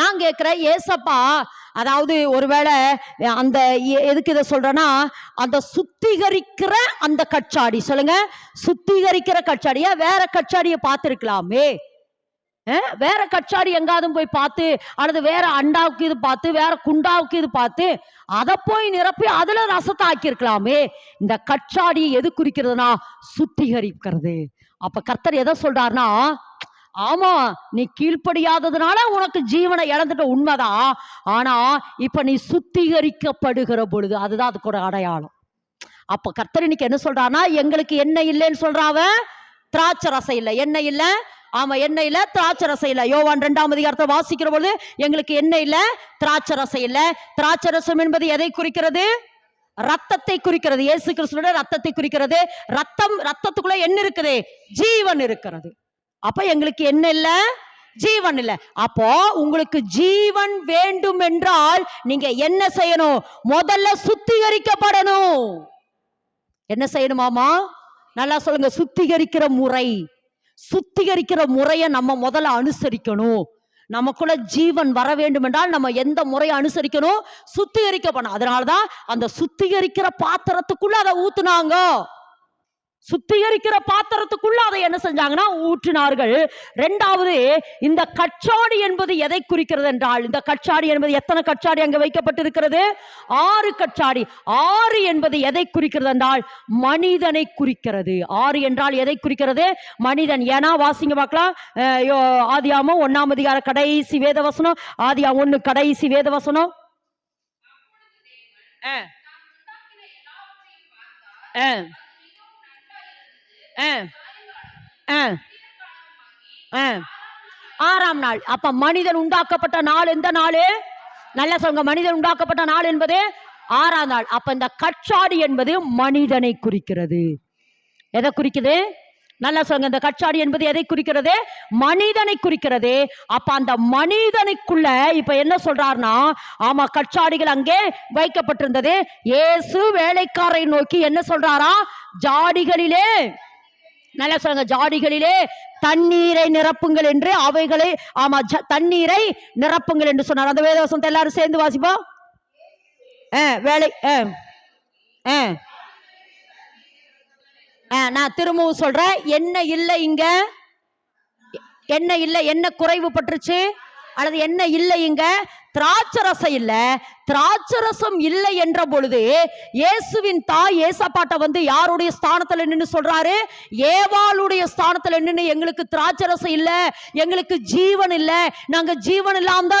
நான் கேட்கிறேன் ஏசப்பா அதாவது ஒருவேளை அந்த எதுக்கு இதை சொல்றேன்னா அந்த சுத்திகரிக்கிற அந்த கச்சாடி சொல்லுங்க. சுத்திகரிக்கிற கச்சாடியா வேற கச்சாடியை பார்த்துருக்கலாமே. வேற கச்சாடி எங்காவது போய் பார்த்து அல்லது வேற அண்டாவுக்கு இது பார்த்து வேற குண்டாவுக்கு இது பார்த்து அதை போய் நிரப்பி அதுல ரசத்தை ஆக்கியிருக்கலாமே. இந்த கச்சாடி எது குறிக்கிறதுனா சுத்திகரிக்கிறது. அப்ப கர்த்தர் எதை சொல்றாருன்னா ஆமா நீ கீழ்ப்படியாததுனால உனக்கு ஜீவனை இழந்துட்ட உண்மைதான் ஆனா இப்ப நீ சுத்திகரிக்கப்படுகிற பொழுது அதுதான் அதுக்கு ஒரு அடையாளம். அப்ப கர்த்தர் இன்னைக்கு என்ன சொல்றானா எங்களுக்கு என்ன இல்லைன்னு சொல்றாவ திராட்சை ரசம் இல்லை. என்ன இல்லை. ஆமா என்ன இல்ல திராட்சை ரசம் இல்ல. யோவான் ரெண்டாம் அதிகாரத்தை வாசிக்கிற பொழுது எங்களுக்கு என்ன இல்ல திராட்சை ரசம் இல்ல. திராட்சை ரசம் என்பது எதை குறிக்கிறது? ரத்தத்தை குறிக்கிறது. இயேசு கிறிஸ்துவோட ரத்தத்தை குறிக்கிறது. ரத்தம் ரத்தத்துக்குள்ள என்ன இருக்குது. ஜீவன் இருக்கிறது. அப்ப எங்களுக்கு என்ன இல்ல? ஜீவன் இல்ல. அப்போ உங்களுக்கு ஜீவன் வேண்டும் என்றால் நீங்க என்ன செய்யணும்? முதல்ல சுத்திகரிக்கப்படணும். என்ன செய்யணுமாமா நல்லா சொல்லுங்க. சுத்திகரிக்கிற முறை. சுத்திகரிக்கிற முறையை நம்ம முதல்ல அனுசரிக்கணும். நமக்குள்ள ஜீவன் வர வேண்டும் என்றால் நம்ம எந்த முறையை அனுசரிக்கணும்? சுத்திகரிக்கப்படணும். அதனாலதான் அந்த சுத்திகரிக்கிற பாத்திரத்துக்குள்ள அதை ஊத்துனாங்க. சுத்திகரிக்கிற பாத்திரத்துக்கு என்ன செஞ்சாங்கன்னா ஊற்றினார்கள். ரெண்டாவது இந்த கச்சாடி என்பது எதை குறிக்கிறது என்றால் இந்த கச்சாடி என்பது எத்தனை கச்சாடி அங்க வைக்கப்பட்டிருக்கிறது? ஆறு கச்சாடி ஆறு என்பது எதை குறிக்கிறது என்றால் மனிதனை குறிக்கிறது. ஆறு என்றால் எதை குறிக்கிறது? மனிதன். ஏன்னா வாசிங்க பார்க்கலாம். அஹ் ஆதியாமம் ஒன்னாம் அதிகார கடைசி வேதவசனம் ஆதியா ஒண்ணு கடைசி வேதவசனம் அஹ். அஹ். அஹ். ஆறாம் நாள். அப்ப மனிதன் உண்டாக்கப்பட்ட நாள் எந்த நாள்? நல்ல சொல்லுங்க. மனிதன் உண்டாக்கப்பட்ட நாள் என்பது ஆறாம் நாள். அப்ப இந்த கச்சாடி என்பது மனிதனை குறிக்கிறது. எதை குறிக்குது? நல்லா சொல்லுங்க. இந்த கச்சாடி என்பது எதை குறிக்கிறது? மனிதனை குறிக்கிறது. அப்ப அந்த மனிதனுக்குள்ள இப்ப என்ன சொல்றாருன்னா ஆமா கச்சாடிகள் அங்கே வைக்கப்பட்டிருந்தது. இயேசு வேலைக்காரை நோக்கி என்ன சொல்றாரா? ஜாடிகளிலே நல்லா சொல்லுங்க ஜாடிகளிலே தண்ணீரை நிரப்புங்கள் என்று அவைகளை ஆமா தண்ணீரை நிரப்புங்கள் என்று சொன்னார். அந்த வேதவசனத்தை எல்லாரும் சேர்ந்து வாசிப்போம். ஆ, வேலை ஆ, ஆ. நான் திரும்பவும் சொல்றேன். என்ன இல்லை இங்க? என்ன இல்லை என்ன குறைவு பட்டுருச்சு? அல்லது என்ன இல்லை இங்க? திராட்சரசம் இல்ல. திராட்சரசம் இல்லை என்ற பொழுது இயேசுவின் தாய் ஏசப்பாட்ட வந்து யாருடைய ஸ்தானத்துல நின்று சொல்றாரு? ஏவாளுடைய ஸ்தானத்துல நின்னு எங்களுக்கு திராட்சரசம் இல்ல எங்களுக்கு ஜீவன் இல்ல. நாங்க ஜீவன் இல்லாம தான்